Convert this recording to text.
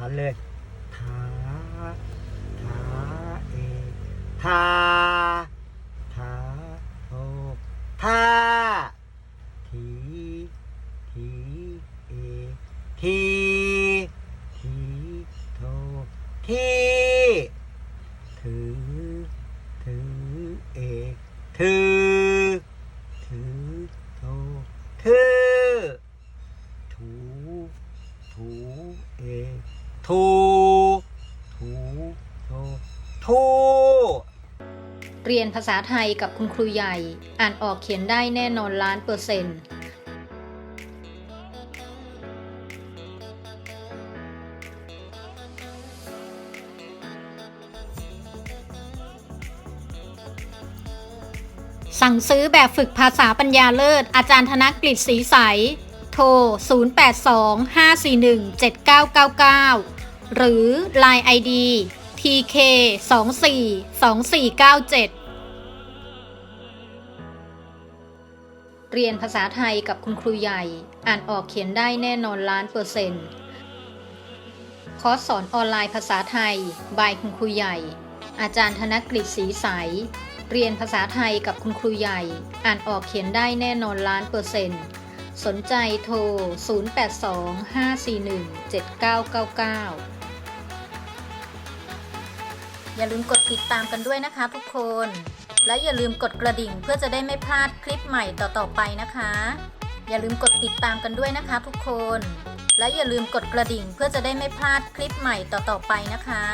พันเลยทาทาเอทาทาโอทาทีทีเอทีทีโททีถือถือเอกถือถือโทถือถูถูเอ กถูถูโทถูเรียนภาษาไทยกับคุณครูใหญ่ อ่านออกเขียนได้แน่นอนล้านเปอร์เซ็นต์สั่งซื้อแบบฝึกภาษาปัญญาเลิศ อาจารย์ธนกฤษศรีใส โทร 0825417999 หรือ Line ID TK 24 2497 เรียนภาษาไทยกับคุณครูใหญ่ อ่านออกเขียนได้แน่นอนล้านเปอร์เซ็นต์คอร์สสอนออนไลน์ภาษาไทย บายคุณครูใหญ่ อาจารย์ธนกฤษศรีใส เรียนภาษาไทยกับคุณครูใหญ่ อ่านออกเขียนได้แน่นอนล้านเปอร์เซ็นต์ สนใจโทร 0825417999 อย่าลืมกดติดตามกันด้วยนะคะทุกคน และอย่าลืมกดกระดิ่งเพื่อจะได้ไม่พลาดคลิปใหม่ต่อๆไปนะคะ อย่าลืมกดติดตามกันด้วยนะคะทุกคน และอย่าลืมกดกระดิ่งเพื่อจะได้ไม่พลาดคลิปใหม่ต่อๆไปนะคะ